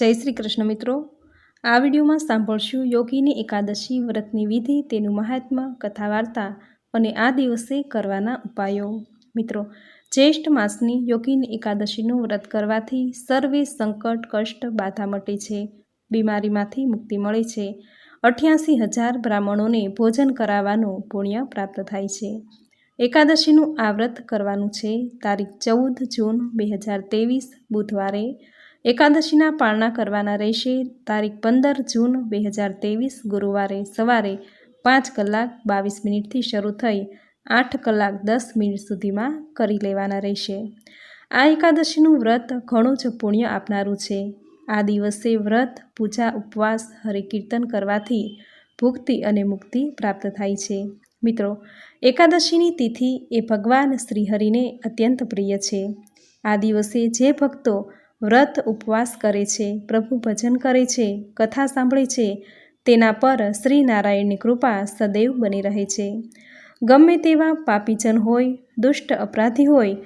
જય શ્રી કૃષ્ણ મિત્રો. આ વિડીયોમાં સાંભળશું યોગીની એકાદશી, વ્રતની વિધિ, તેનું મહાત્મ્ય કથા વાર્તા અને આ દિવસે કરવાના ઉપાયો. મિત્રો, જ્યેષ્ઠ માસની યોગીની એકાદશીનું વ્રત કરવાથી સર્વે સંકટ, કષ્ટ, બાધા મટે છે, બીમારીમાંથી મુક્તિ મળે છે. અઠ્યાસી હજાર બ્રાહ્મણોને ભોજન કરાવવાનું પુણ્ય પ્રાપ્ત થાય છે. એકાદશીનું આ વ્રત કરવાનું છે તારીખ ચૌદ જૂન બે હજાર ત્રેવીસ, બુધવારે. એકાદશીના પાળના કરવાના રહેશે. તારીખ પંદર જૂન બે હજાર ત્રેવીસ ગુરુવારે સવારે પાંચ કલાક બાવીસ મિનિટથી શરૂ થઈ આઠ કલાક દસ મિનિટ સુધીમાં કરી લેવાના રહેશે. આ એકાદશીનું વ્રત ઘણું જ પુણ્ય આપનારું છે. આ દિવસે વ્રત, પૂજા, ઉપવાસ, હરિકીર્તન કરવાથી ભુક્તિ અને મુક્તિ પ્રાપ્ત થાય છે. મિત્રો, એકાદશીની તિથિ એ ભગવાન શ્રીહરિને અત્યંત પ્રિય છે. આ દિવસે જે ભક્તો વ્રત ઉપવાસ કરે છે, પ્રભુ ભજન કરે છે, કથા સાંભળે છે, તેના પર શ્રી નારાયણની કૃપા સદૈવ બની રહે છે. ગમે તેવા પાપીજન હોય, દુષ્ટ અપરાધી હોય,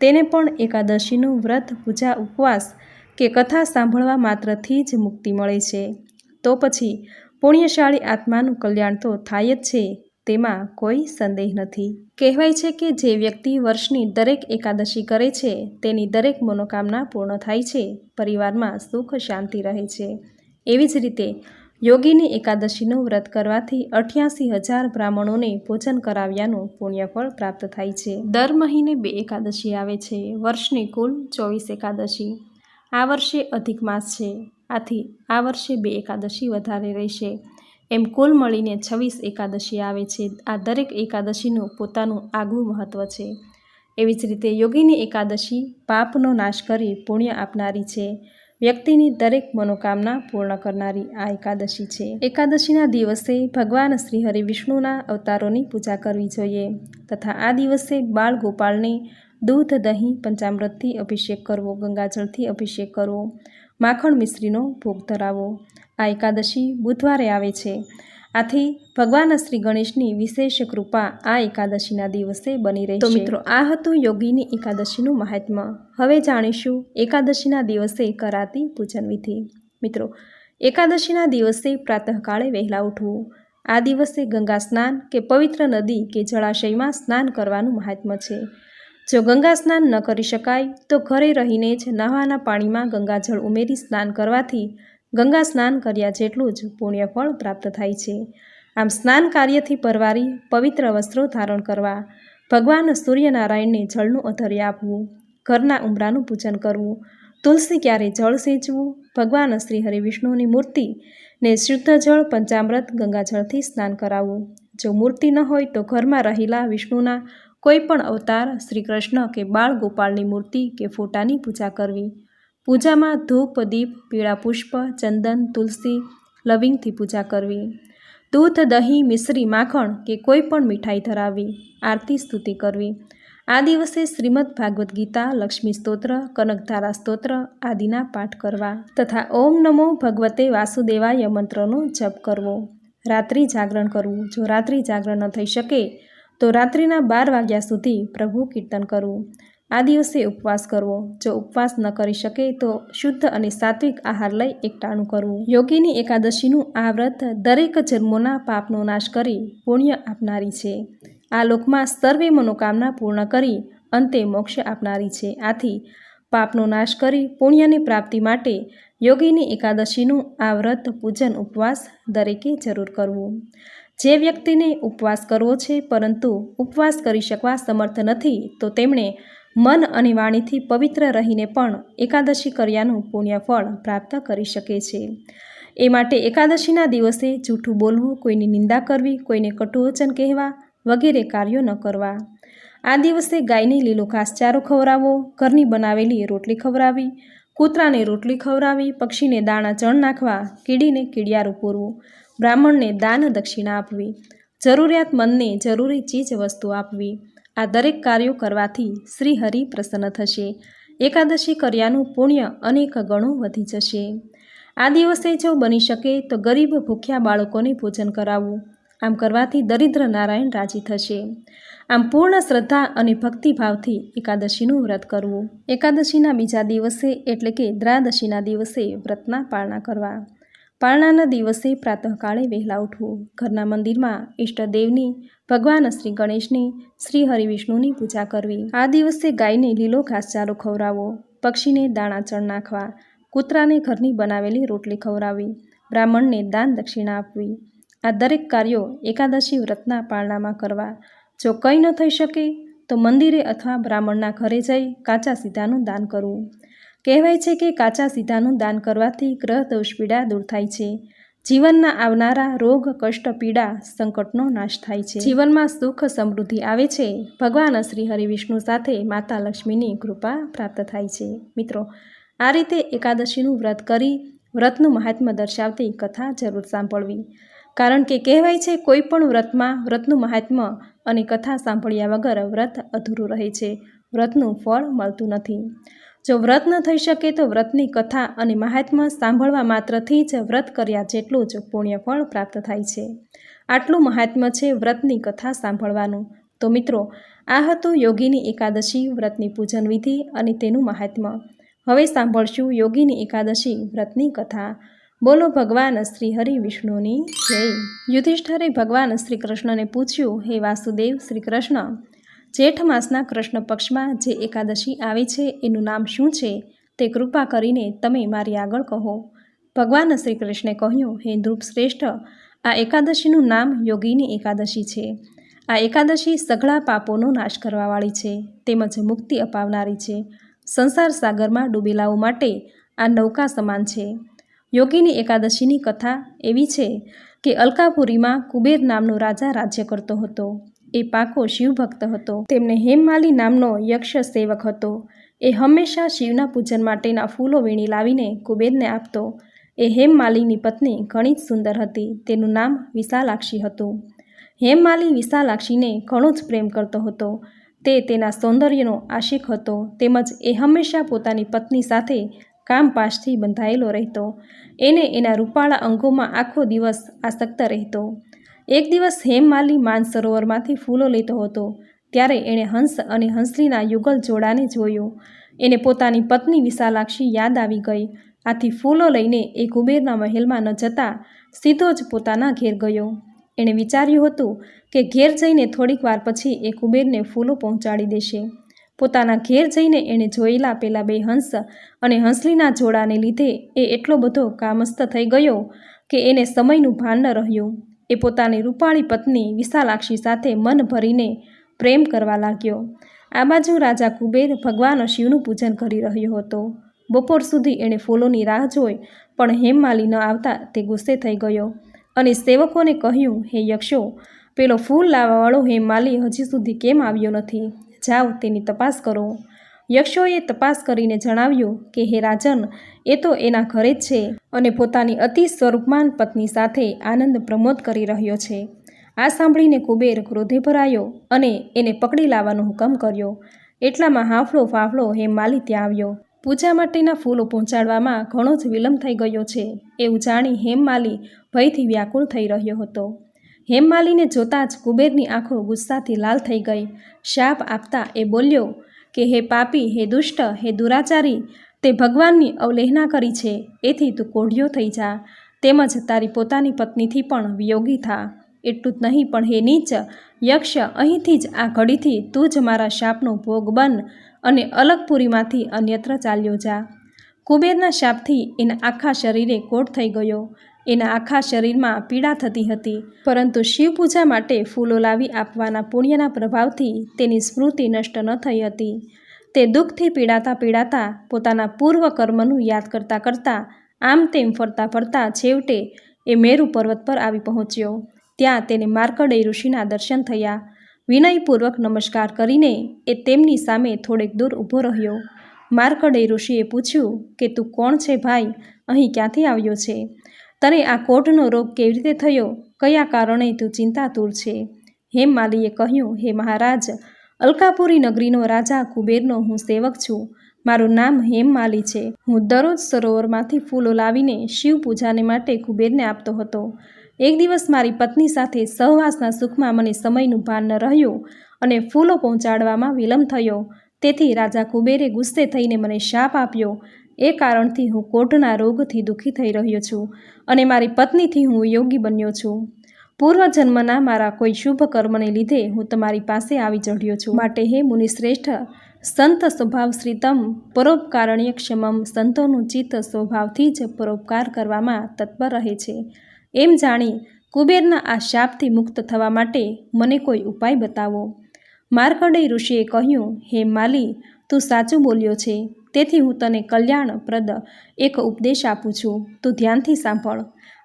તેને પણ એકાદશીનું વ્રત, પૂજા, ઉપવાસ કે કથા સાંભળવા માત્રથી જ મુક્તિ મળે છે. તો પછી પુણ્યશાળી આત્માનું કલ્યાણ તો થાય જ છે. તેમાં કોઈ સંદેહ નથી. કહેવાય છે કે જે વ્યક્તિ વર્ષની દરેક એકાદશી કરે છે, તેની દરેક મનોકામના પૂર્ણ થાય છે, પરિવારમાં સુખ શાંતિ રહે છે. એવી જ રીતે, યોગીની એકાદશીનું વ્રત કરવાથી અઠ્યાસી હજાર બ્રાહ્મણોને ભોજન કરાવ્યાનું પુણ્યફળ પ્રાપ્ત થાય છે. દર મહિને બે એકાદશી આવે છે, વર્ષની કુલ ચોવીસ એકાદશી. આ વર્ષે અધિક માસ છે, આથી આ વર્ષે બે એકાદશી વધારે રહેશે. એમ કુલ મળીને છવ્વીસ એકાદશી આવે છે. આ દરેક એકાદશીનું પોતાનું આગવું મહત્ત્વ છે. એવી જ રીતે યોગીની એકાદશી પાપનો નાશ કરી પુણ્ય આપનારી છે. વ્યક્તિની દરેક મનોકામના પૂર્ણ કરનારી આ એકાદશી છે. એકાદશીના દિવસે ભગવાન શ્રી હરિ વિષ્ણુના અવતારોની પૂજા કરવી જોઈએ તથા આ દિવસે બાળ ગોપાળને દૂધ, દહીં, પંચામૃતથી અભિષેક કરવો, ગંગાજળથી અભિષેક કરવો, માખણ મિશ્રીનો ભોગ ધરાવો. આ એકાદશી બુધવારે આવે છે. આથી ભગવાન શ્રી ગણેશની વિશેષ કૃપા આ એકાદશીના દિવસે બની રહી તો મિત્રો આ હતું યોગીની એકાદશીનું મહાત્મ્ય. હવે જાણીશું એકાદશીના દિવસે કરાતી પૂજન વિધિ. મિત્રો એકાદશીના દિવસે પ્રાતઃકાળે વહેલા ઉઠવું. આ દિવસે ગંગા સ્નાન કે પવિત્ર નદી કે જળાશયમાં સ્નાન કરવાનું મહાત્મ્ય છે. જો ગંગા સ્નાન ન કરી શકાય તો ઘરે રહીને જ નહાવાના પાણીમાં ગંગાજળ ઉમેરી સ્નાન કરવાથી ગંગા સ્નાન કર્યા જેટલું જ પુણ્યફળ પ્રાપ્ત થાય છે. આમ સ્નાન કાર્યથી પરવારી પવિત્ર વસ્ત્રો ધારણ કરવા, ભગવાન સૂર્યનારાયણને જળનું અધર્ય આપવું, ઘરના ઉમરાનું પૂજન કરવું, તુલસી ક્યારે જળ સિંચવું, ભગવાન શ્રી હરિ વિષ્ણુની મૂર્તિ ને શુદ્ધ જળ પંચામૃત ગંગાજળથી સ્નાન કરાવવું. જો મૂર્તિ ન હોય તો ઘરમાં રહેલા વિષ્ણુના કોઈ પણ અવતાર શ્રી કૃષ્ણ કે બાળ ગોપાલની મૂર્તિ કે ફોટાની પૂજા કરવી. પૂજામાં ધૂપ, દીપ, પીળા પુષ્પ, ચંદન, તુલસી, લવિંગથી પૂજા કરવી. દૂધ, દહીં, મિશ્રી, માખણ કે કોઈ પણ મીઠાઈ ધરાવવી. આરતી, સ્તુતિ કરવી. આ દિવસે શ્રીમદ ભાગવદ્ ગીતા, લક્ષ્મી સ્તોત્ર, કનકધારા સ્તોત્ર આદિના પાઠ કરવા તથા ઓમ નમો ભગવતે વાસુદેવાય મંત્રનો જપ કરવો. રાત્રિ જાગરણ કરવું. જો રાત્રિ જાગરણ ન થઈ શકે, તો રાત્રિના બાર વાગ્યા સુધી પ્રભુ કીર્તન કરવું. આ દિવસે ઉપવાસ કરવો. જો ઉપવાસ ન કરી શકે, તો શુદ્ધ અને સાત્વિક આહાર લઈ એકટાણું કરવું. યોગીની એકાદશીનું આ વ્રત દરેક જન્મોના પાપનો નાશ કરી પુણ્ય આપનારી છે. આ લોકમાં સર્વે મનોકામના પૂર્ણ કરી અંતે મોક્ષ આપનારી છે. આથી પાપનો નાશ કરી પુણ્યની પ્રાપ્તિ માટે યોગીની એકાદશીનું આ વ્રત પૂજન ઉપવાસ દરેકે જરૂર કરવું. જે વ્યક્તિને ઉપવાસ કરવો છે, પરંતુ ઉપવાસ કરી શકવા સમર્થ નથી, તો તેમણે મન અને વાણીથી પવિત્ર રહીને પણ એકાદશી કર્યાનું પુણ્યફળ પ્રાપ્ત કરી શકે છે. એ માટે એકાદશીના દિવસે જૂઠું બોલવું, કોઈની નિંદા કરવી, કોઈને કટુવચન કહેવા વગેરે કાર્યો ન કરવા. આ દિવસે ગાયને લીલો ઘાસચારો ખવડાવવો, ઘરની બનાવેલી રોટલી ખવડાવી, કૂતરાને રોટલી ખવડાવી, પક્ષીને દાણા ચણ નાખવા, કીડીને કીડિયારું પૂરવું બ્રાહ્મણને દાન દક્ષિણા આપવી જરૂરિયાતમંદને જરૂરી ચીજ વસ્તુ આપવી આ દરેક કાર્યો કરવાથી શ્રી હરિ પ્રસન્ન થશે. એકાદશી કર્યાનું પુણ્ય અનેક ગણું વધી જશે. આ દિવસે જો બની શકે તો ગરીબ ભૂખ્યા બાળકોને ભોજન કરાવવું. આમ કરવાથી દરિદ્ર નારાયણ રાજી થશે. આમ પૂર્ણ શ્રદ્ધા અને ભક્તિભાવથી એકાદશીનું વ્રત કરવું. એકાદશીના બીજા દિવસે એટલે કે દ્રાદશીના દિવસે વ્રતના પાળના કરવા. પાળણાના દિવસે પ્રાતઃકાળે વહેલા ઉઠવું. ઘરના મંદિરમાં ઈષ્ટદેવની ભગવાન શ્રી ગણેશની શ્રી હરિવિષ્ણુની પૂજા કરવી. આ દિવસે ગાયને લીલો ઘાસચારો ખવડાવવો, પક્ષીને દાણા ચણ નાખવા, કૂતરાને ઘરની બનાવેલી રોટલી ખવડાવવી, બ્રાહ્મણને દાન દક્ષિણા આપવી. આ દરેક કાર્યો એકાદશી વ્રતના પાળનામાં કરવા. જો કંઈ ન થઈ શકે, તો મંદિરે અથવા બ્રાહ્મણના ઘરે જઈ કાચા સીધાનું દાન કરવું. કહેવાય છે કે કાચા સીધાનું દાન કરવાથી ગ્રહ દોષ પીડા દૂર થાય છે. જીવનના આવનારા રોગ, કષ્ટ, પીડા, સંકટનો નાશ થાય છે. જીવનમાં સુખ, સમૃદ્ધિ આવે છે. ભગવાન શ્રી હરિવિષ્ણુ સાથે માતા લક્ષ્મીની કૃપા પ્રાપ્ત થાય છે. મિત્રો, આ રીતે એકાદશીનું વ્રત કરી વ્રતનું મહાત્મ્ય દર્શાવતી કથા જરૂર સાંભળવી. કારણ કે કહેવાય છે, કોઈ પણ વ્રતમાં વ્રતનું મહાત્મ્ય અને કથા સાંભળ્યા વગર વ્રત અધૂરું રહે છે. વ્રતનું ફળ મળતું નથી. જો વ્રત ન થઈ શકે તો વ્રતની કથા અને મહાત્મા સાંભળવા માત્રથી જ વ્રત કર્યા જેટલું જ પુણ્યફળ પ્રાપ્ત થાય છે. આટલું મહાત્મ્ય છે વ્રતની કથા સાંભળવાનું. તો મિત્રો, આ હતું યોગીની એકાદશી વ્રતની પૂજન વિધિ અને તેનું મહાત્મ્ય. હવે સાંભળશું યોગીની એકાદશી વ્રતની કથા. બોલો ભગવાન શ્રી હરિ વિષ્ણુની જય. યુધિષ્ઠરે ભગવાન શ્રી કૃષ્ણને પૂછ્યું, હે વાસુદેવ શ્રી કૃષ્ણ જેઠ માસના કૃષ્ણ પક્ષમાં જે એકાદશી આવે છે, એનું નામ શું છે, તે કૃપા કરીને તમે મારી આગળ કહો. ભગવાન શ્રી કૃષ્ણે કહ્યું, હે ધ્રુપ શ્રેષ્ઠ આ એકાદશીનું નામ યોગીની એકાદશી છે. આ એકાદશી સઘળા પાપોનો નાશ કરવાવાળી છે, તેમજ મુક્તિ અપાવનારી છે. સંસાર સાગરમાં ડૂબેલાઓ માટે આ નૌકા સમાન છે. યોગીની એકાદશીની કથા એવી છે કે અલકાપુરીમાં કુબેર નામનો રાજા રાજ્ય કરતો હતો. એ પાકો શિવભક્ત હતો. તેમને હેમમાલી નામનો યક્ષ સેવક હતો. એ હંમેશા શિવના પૂજન માટેના ફૂલો વીણી લાવીને કુબેરને આપતો. એ હેમમાલીની પત્ની ઘણી જ સુંદર હતી. તેનું નામ વિશાલાક્ષી હતું. હેમમાલી વિશાલાક્ષીને ઘણો જ પ્રેમ કરતો હતો. તે તેના સૌંદર્યનો આશિક હતો. તેમજ એ હંમેશા પોતાની પત્ની સાથે કામપાશથી બંધાયેલો રહેતો. એને એના રૂપાળા અંગોમાં આખો દિવસ આસક્ત રહેતો. એક દિવસ હેમમાલી માનસરોવરમાંથી ફૂલો લેતો હતો. ત્યારે એણે હંસ અને હંસલીના યુગલ જોડાને જોયું. એને પોતાની પત્ની વિશાલાક્ષી યાદ આવી ગઈ. આથી ફૂલો લઈને એ કુબેરના મહેલમાં ન જતા સીધો જ પોતાના ઘેર ગયો. એણે વિચાર્યું હતું કે ઘેર જઈને થોડીક વાર પછી એ કુબેરને ફૂલો પહોંચાડી દેશે. પોતાના ઘેર જઈને એણે જોયેલા પેલા બે હંસ અને હંસલીના જોડાને લીધે એ એટલો બધો કામસ્ત થઈ ગયો કે એને સમયનું ભાન ન રહ્યું. એ પોતાની રૂપાળી પત્ની વિશાલાક્ષી સાથે મન ભરીને પ્રેમ કરવા લાગ્યો. આ બાજુ રાજા કુબેર ભગવાન શિવનું પૂજન કરી રહ્યો હતો. બપોર સુધી એણે ફૂલોની રાહ જોઈ, પણ હેમમાલી ન આવતા તે ગુસ્સે થઈ ગયો અને સેવકોને કહ્યું, હે યક્ષો, પેલો ફૂલ લાવવાવાળો હેમમાલી હજી સુધી કેમ આવ્યો નથી? જાઓ તેની તપાસ કરો. યક્ષોએ તપાસ કરીને જણાવ્યું કે, હે રાજન, એ તો એના ઘરે જ છે અને પોતાની અતિ સ્વરૂપમાન પત્ની સાથે આનંદ પ્રમોદ કરી રહ્યો છે. આ સાંભળીને કુબેર ક્રોધે ભરાયો અને એને પકડી લાવવાનો હુકમ કર્યો. એટલામાં હાફળો ફાફળો હેમમાલી ત્યાં આવ્યો. પૂજા માટેના ફૂલો પહોંચાડવામાં ઘણો જ વિલંબ થઈ ગયો છે. એવું જાણી હેમમાલી ભયથી વ્યાકુળ થઈ રહ્યો હતો. હેમમાલીને જોતાં જ કુબેરની આંખો ગુસ્સાથી લાલ થઈ ગઈ. શાપ આપતા એ બોલ્યો કે હે પાપી, હે દુષ્ટ, હે દુરાચારી, તે ભગવાનની અવલેહના કરી છે, એથી તું કોઢિયો થઈ જા. તેમજ તારી પોતાની પત્નીથી પણ વિયોગી થા. એટલું જ નહીં, પણ હે નીચ, યક્ષ, અહીંથી જ આ ઘડીથી તું જ મારા શાપનો ભોગ બન અને અલગપુરીમાંથી અન્યત્ર ચાલ્યો જા. કુબેરના શાપથી એના આખા શરીરે કોટ થઈ ગયો. એના આખા શરીરમાં પીડા થતી હતી. પરંતુ શિવ પૂજા માટે ફૂલો લાવી આપવાના પુણ્યના પ્રભાવથી તેની સ્મૃતિ નષ્ટ ન થઈ હતી. તે દુઃખથી પીડાતા પીડાતા પોતાના પૂર્વ કર્મનું યાદ કરતાં કરતાં, આમ તેમ ફરતા ફરતા છેવટે એ મેરુ પર્વત પર આવી પહોંચ્યો. ત્યાં તેને માર્કડે ઋષિના દર્શન થયા. વિનયપૂર્વક નમસ્કાર કરીને એ તેમની સામે થોડેક દૂર ઊભો રહ્યો. માર્કડે ઋષિએ પૂછ્યું કે, તું કોણ છે ભાઈ? અહીં ક્યાંથી આવ્યો છે? તને આ કોઢનો રોગ કેવી રીતે થયો? કયા કારણે તું ચિંતાતુર છે? હેમમાલીએ કહ્યું, હે મહારાજ, અલકાપુરી નગરીનો રાજા કુબેરનો હું સેવક છું. મારું નામ હેમમાલી છે. હું દરરોજ સરોવરમાંથી ફૂલો લાવીને શિવ પૂજાને માટે કુબેરને આપતો હતો. એક દિવસ મારી પત્ની સાથે સહવાસના સુખમાં મને સમયનું ભાન ન રહ્યું અને ફૂલો પહોંચાડવામાં વિલંબ થયો. તેથી રાજા કુબેરે ગુસ્સે થઈને મને શાપ આપ્યો. એ કારણથી હું કોઢના રોગથી દુઃખી થઈ રહ્યો છું અને મારી પત્નીથી હું યોગી બન્યો છું. પૂર્વજન્મના મારા કોઈ શુભ કર્મને લીધે હું તમારી પાસે આવી ચઢ્યો છું. માટે હે મુનિશ્રેષ્ઠ, સંત સ્વભાવ શ્રીતમ, પરોપકારણ્ય ક્ષમમ, સંતોનું ચિત્ત સ્વભાવથી જ પરોપકાર કરવામાં તત્પર રહે છે. એમ જાણી કુબેરના આ શાપથી મુક્ત થવા માટે મને કોઈ ઉપાય બતાવો. માર્કંડેય ઋષિએ કહ્યું, હે માલી, તું સાચું બોલ્યો છે. તેથી હું તને કલ્યાણપ્રદ એક ઉપદેશ આપું છું. તું ધ્યાનથી સાંભળ.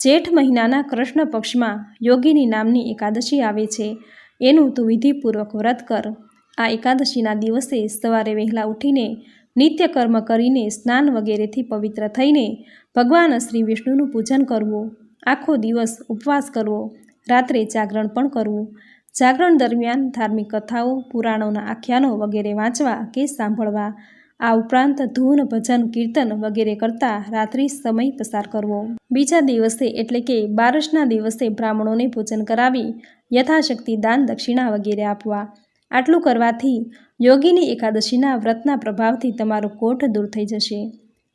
જેઠ મહિનાના કૃષ્ણ પક્ષમાં યોગીની નામની એકાદશી આવે છે. એનું તું વિધિપૂર્વક વ્રત કર. આ એકાદશીના દિવસે સવારે વહેલા ઉઠીને નિત્ય કર્મ કરીને સ્નાન વગેરેથી પવિત્ર થઈને ભગવાન શ્રી વિષ્ણુનું પૂજન કરવું. આખો દિવસ ઉપવાસ કરવો. રાત્રે જાગરણ પણ કરવું. જાગરણ દરમિયાન ધાર્મિક કથાઓ, પુરાણોના આખ્યાનો વગેરે વાંચવા કે સાંભળવા. આ ઉપરાંત ધૂન, ભજન, કીર્તન વગેરે કરતા રાત્રિ સમય પસાર કરવો. બીજા દિવસે એટલે કે બારસના દિવસે બ્રાહ્મણોને ભોજન કરાવી યથાશક્તિ દાન દક્ષિણા વગેરે આપવા. આટલું કરવાથી યોગીની એકાદશીના વ્રતના પ્રભાવથી તમારો કોઠ દૂર થઈ જશે.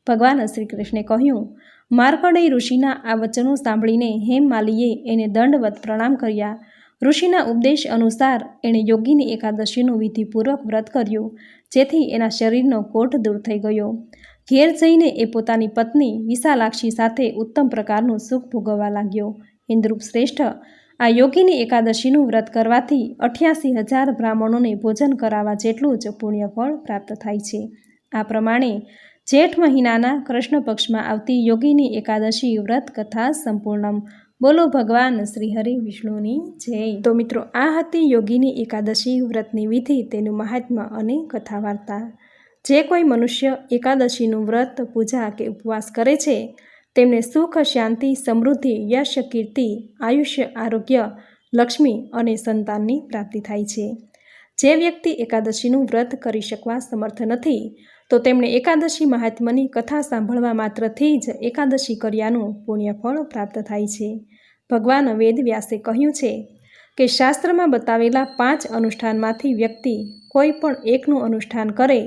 ભગવાન શ્રી કૃષ્ણે કહ્યું માર્કડે ઋષિના આ વચનો સાંભળીને હેમમાલીએ એને દંડવત પ્રણામ કર્યા. ઋષિના ઉપદેશ અનુસાર એણે યોગીની એકાદશીનું વિધિપૂર્વક વ્રત કર્યું, જેથી એના શરીરનો કોટ દૂર થઈ ગયો. ઘેર જઈને એ પોતાની પત્ની વિશાલાક્ષી સાથે ઉત્તમ પ્રકારનું સુખ ભોગવવા લાગ્યો. ઇન્દ્રુપ શ્રેષ્ઠ, આ યોગીની એકાદશીનું વ્રત કરવાથી અઠ્યાસી હજાર બ્રાહ્મણોને ભોજન કરાવવા જેટલું જ પુણ્યફળ પ્રાપ્ત થાય છે. આ પ્રમાણે, જેઠ મહિનાના કૃષ્ણ પક્ષમાં આવતી યોગીની એકાદશી વ્રત કથા સંપૂર્ણમ બોલો ભગવાન શ્રી હરિ વિષ્ણુની જય. તો મિત્રો, આ હતી યોગીની એકાદશી વ્રતની વિધિ, તેનું મહાત્મ્ય અને કથા વાર્તા જે કોઈ મનુષ્ય એકાદશીનું વ્રત, પૂજા કે ઉપવાસ કરે છે, તેમને સુખ, શાંતિ, સમૃદ્ધિ, યશ, કીર્તિ, આયુષ્ય, આરોગ્ય, લક્ષ્મી અને સંતાનની પ્રાપ્તિ થાય છે. જે વ્યક્તિ એકાદશીનું વ્રત કરી શકવા સમર્થ નથી તો તેમણે એકાદશી મહાત્માની કથા સાંભળવા માત્રથી જ એકાદશી કર્યાનું પુણ્યફળ પ્રાપ્ત થાય છે. ભગવાન વેદ વ્યાસે કહ્યું છે કે શાસ્ત્રમાં બતાવેલા પાંચ અનુષ્ઠાનમાંથી વ્યક્તિ કોઈ પણ એકનું અનુષ્ઠાન કરે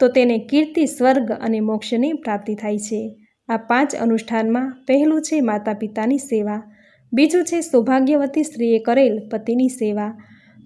તો તેને કીર્તિ, સ્વર્ગ અને મોક્ષની પ્રાપ્તિ થાય છે. આ પાંચ અનુષ્ઠાનમાં પહેલું છે માતા પિતાની સેવા, બીજું છે સૌભાગ્યવતી સ્ત્રીએ કરેલ પતિની સેવા,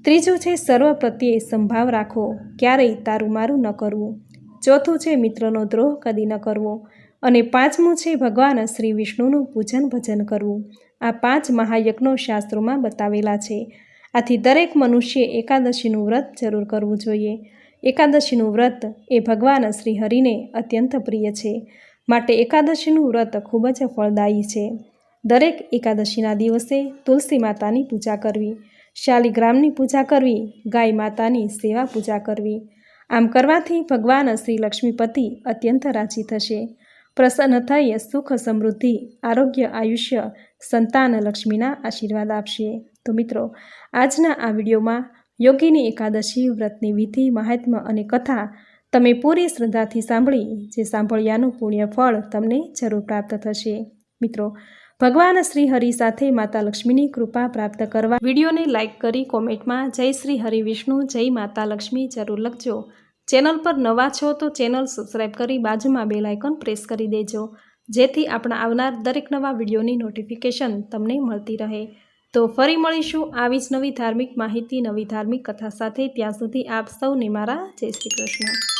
ત્રીજું છે સર્વ પ્રત્યે સંભાવ રાખો, ક્યારેય તારું મારું ન કરવું. ચોથું છે મિત્રનો દ્રોહ કદી ન કરવો અને પાંચમું છે ભગવાન શ્રી વિષ્ણુનું પૂજન ભજન કરવું. આ પાંચ મહાયજ્ઞો શાસ્ત્રોમાં બતાવેલા છે. આથી દરેક મનુષ્યે એકાદશીનું વ્રત જરૂર કરવું જોઈએ. એકાદશીનું વ્રત એ ભગવાન શ્રી હરિને અત્યંત પ્રિય છે. માટે એકાદશીનું વ્રત ખૂબ જ ફળદાયી છે. દરેક એકાદશીના દિવસે તુલસી માતાની પૂજા કરવી, શાલિગ્રામની પૂજા કરવી, ગાય માતાની સેવા પૂજા કરવી આમ કરવાથી ભગવાન શ્રી લક્ષ્મીપતિ અત્યંત રાજી થશે. પ્રસન્ન થઈ સુખ સમૃદ્ધિ, આરોગ્ય, આયુષ્ય, સંતાન લક્ષ્મીના આશીર્વાદ આપશે. તો મિત્રો, આજના આ વિડીયોમાં યોગીની એકાદશી, વ્રતની વિધિ, મહાત્મ્ય અને કથા તમે પૂરી શ્રદ્ધાથી સાંભળી, જે સાંભળ્યાનું પુણ્ય ફળ તમને જરૂર પ્રાપ્ત થશે. મિત્રો ભગવાન શ્રી હરિ સાથે માતા લક્ષ્મીની કૃપા પ્રાપ્ત કરવા વિડીયોને લાઇક કરી કોમેન્ટમાં જય શ્રી હરિ વિષ્ણુ, જય માતા લક્ષ્મી જરૂર લખજો. ચેનલ પર નવા છો તો ચેનલ સબસ્ક્રાઈબ કરી બાજુમાં બેલ લાઇકન પ્રેસ કરી દેજો. જેથી આપણા આવનાર દરેક નવા વિડીયોની નોટિફિકેશન તમને મળતી રહે. તો ફરી મળીશું આવી જ નવી ધાર્મિક માહિતી, નવી ધાર્મિક કથા સાથે. ત્યાં સુધી આપ સૌને મારા જય શ્રી કૃષ્ણ.